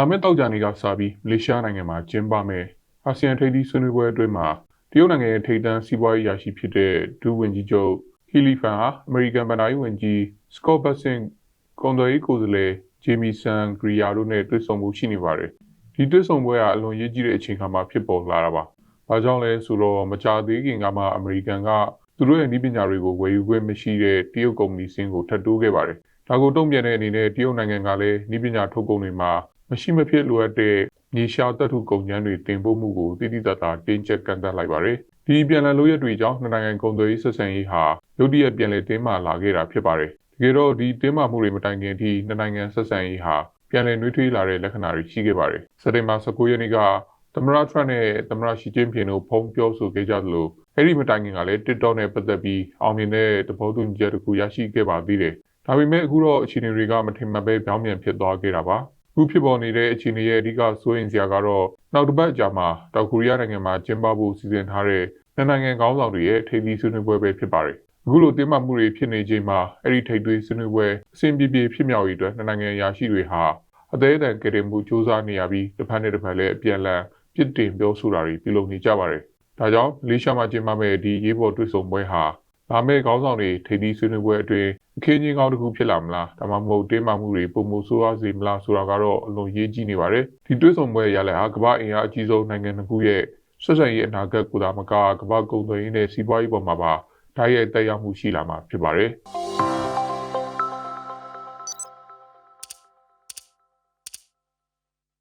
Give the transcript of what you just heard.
လာမယ့်တောက်ကြနေ့ကစပြီးမလေးရှားနိုင်ငံမှာကျင်းပမယ့်အာဆီယံထိပ်သီးဆွေးနွေးပွဲအတွင်းမှာတရုတ်နိုင်ငံရဲ့ထိပ်တန်းစီးပွားရေးရာရှိဖြစ်တဲ့ဒူဝင်ကြီးချုပ်ဟီလီဖန်ဟာအမေရိကန်ဗန်ဒါရေးဝန်ကြီးစကော့ဘတ်ဆင်ကွန်ဒိုရေးကိုယ်စားလှယ်ဂျေမီဆန်ဂရီယာတို့နဲ့တွေ့ဆုံမှုရှိနေပါတယ်။ဒီတွေ့ဆုံပွဲကအလွန်ရေးကြီးတဲ့အချိန်ခါမှာဖြစ်ပေါ်လာတာပါ။ဘာကြောင့်လဲဆိုတော့မကြာသေးခင်ကမှအမေရိကန်ကသူတို့ရဲ့နည်းပညာတွေကိုဝယ်ယူခွင့်မရှိတဲ့တရုတ်ကုမ္ပဏီစင်းကိုထပ်တိုးခဲ့ပါတယ်။ဒါကိုတုံ့ပြန်တဲ့အနေနဲ့တရုတ်နိုင်ငံကလည်းနည်းပညာထုတ်ကုန်တွေမှာ မရှိမဖြစ်လိုအပ်တဲ့မြေရှားတပ်ထုကုန်ကျန်းတွေတင်ပို့မှုကိုတိတိကျကျတင်းကျပ်ကန့်သတ်လိုက်ပါတယ်။ဒီပြန်လည်လို့ရတွေကြောင့်နှစ်နိုင်ငံကုန်သွယ်ရေးဆက်ဆံရေးဟာရုတ်တရက်ပြန်လည်တင်းမာလာခဲ့တာဖြစ်ပါတယ်။တကယ်တော့ဒီတင်းမာမှုတွေမတိုင်ခင်အထိနှစ်နိုင်ငံဆက်ဆံရေးဟာပြန်လည်နှွေးထွေးလာတဲ့လက္ခဏာတွေရှိခဲ့ပါတယ်။စက်တင်ဘာ19ရက်နေ့ကသမရထရန့်နဲ့သမရရှီကျင်းဖင်တို့ဖုံးပြောဆိုခဲ့ကြသလိုအဲ့ဒီမတိုင်ခင်ကလည်း TikTok နဲ့ပတ်သက်ပြီးအောင်မြင်တဲ့သဘောတူညီချက်တစ်ခုရရှိခဲ့ပါသေးတယ်။ဒါပေမဲ့အခုတော့အခြေအနေတွေကမထင်မှတ်ပဲပြောင်းပြန်ဖြစ်သွားခဲ့တာပါ။အ ခုဖြစ်ပေါ်နေတဲ့အခြေအနေရဲ့အဓိကစိုးရိမ်စရာကတော့နောက်တစ်ပတ်ကြာမှာတောင်ကိုရီးယားနိုင်ငံမှာကျင်းပဖို့စီစဉ်ထားတဲ့နှစ်နိုင်ငံခေါင်းဆောင်တွေရဲ့ထိပ်သီးဆွေးနွေးပွဲပဲဖြစ်ပါတယ်။အခုလိုတင်းမာမှုတွေဖြစ်နေချိန်မှာအဲ့ဒီထိပ်သီးဆွေးနွေးပွဲအဆင်ပြေပြေဖြစ်မြောက်ရေးအတွက်နှစ်နိုင်ငံရာရှိတွေဟာအသေးအတန်ကြိမ်မှုစ조사နေရပြီးတစ်ဖက်နဲ့တစ်ဖက်လည်းအပြန်အလှန်ပြစ်တင်ပြောဆိုတာတွေပြုလုပ်နေကြပါတယ်။ဒါကြောင့်လေးရှားမှာကျင်းပမယ့်ဒီရေးပေါ်တွေ့ဆုံပွဲဟာ လာမယ့်ခေါင်းဆောင်တွေထိပ်သီးဆွေးနွေးပွဲအတွင်းအခင်းချင်းကောင်းတစ်ခုဖြစ်လာမလားဒါမှမဟုတ်တင်းမာမှုတွေပုံမှုဆိုးရစေမလားဆိုတာကတော့အလွန်ရေးကြီးနေပါတယ်ဒီတွေ့ဆုံပွဲရလဒ်ဟာကမ္ဘာအင်အားအကြီးဆုံးနိုင်ငံတစ်ခုရဲ့ဆက်ဆံရေးအနာဂတ်ကိုသာမကကမ္ဘာကုန်သွယ်ရေးနဲ့စီးပွားရေးပေါ်မှာပါဓာတ်ရိုက်တက်ရောက်မှုရှိလာမှာဖြစ်ပါတယ်